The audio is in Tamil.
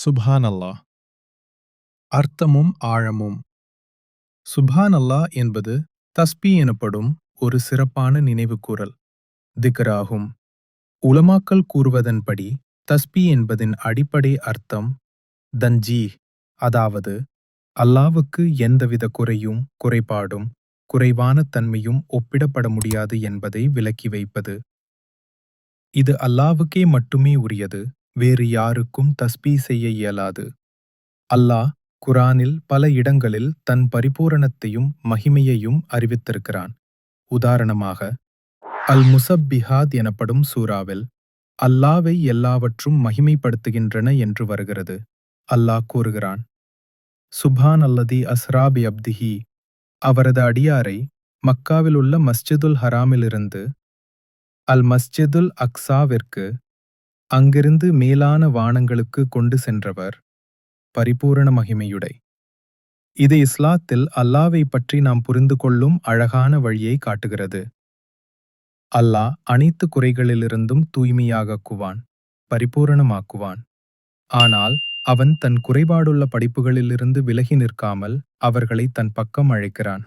சுபானல்லா அர்த்தமும் ஆழமும். சுபானல்லா என்பது தஸ்பி எனப்படும் ஒரு சிறப்பான நினைவுகூரல் திக்ராகும். உலமாக்கல் கூறுவதன்படி தஸ்பி என்பதின் அடிப்படை அர்த்தம் தன்ஜீ அதாவது அல்லாவுக்கு எந்தவித குறையும் குறைபாடும் குறைவான தன்மையும் ஒப்பிடப்பட முடியாது என்பதை விலக்கி வைப்பது. இது அல்லாவுக்கே மட்டுமே உரியது. வேறு யாருக்கும் தஸ்பீ செய்ய இயலாது. அல்லாஹ் குரானில் பல இடங்களில் தன் பரிபூரணத்தையும் மகிமையையும் அறிவித்திருக்கிறான். உதாரணமாக அல் முசப்பிஹாத் எனப்படும் சூறாவில் அல்லாவை எல்லாவற்றும் மகிமைப்படுத்துகின்றன என்று வருகிறது. அல்லாஹ் கூறுகிறான் சுபான் அல்லதி அஸ்ராபி அப்திஹி அவரது அடியாரை மக்காவில் உள்ள மஸ்ஜிதுல் ஹராமிலிருந்து அல் மஸ்ஜிதுல் அக்ஸாவிற்கு அங்கிருந்து மேலான வானங்களுக்கு கொண்டு சென்றவர். பரிபூரண மகிமையுடை. இது இஸ்லாத்தில் அல்லாவை பற்றி நாம் புரிந்து கொள்ளும் அழகான வழியை காட்டுகிறது. அல்லாஹ் அனைத்து குறைகளிலிருந்தும் தூய்மையாகக்குவான் பரிபூரணமாக்குவான். ஆனால் அவன் தன் குறைபாடுள்ள படிப்புகளிலிருந்து விலகி நிற்காமல் அவர்களை தன் பக்கம் அழைக்கிறான்.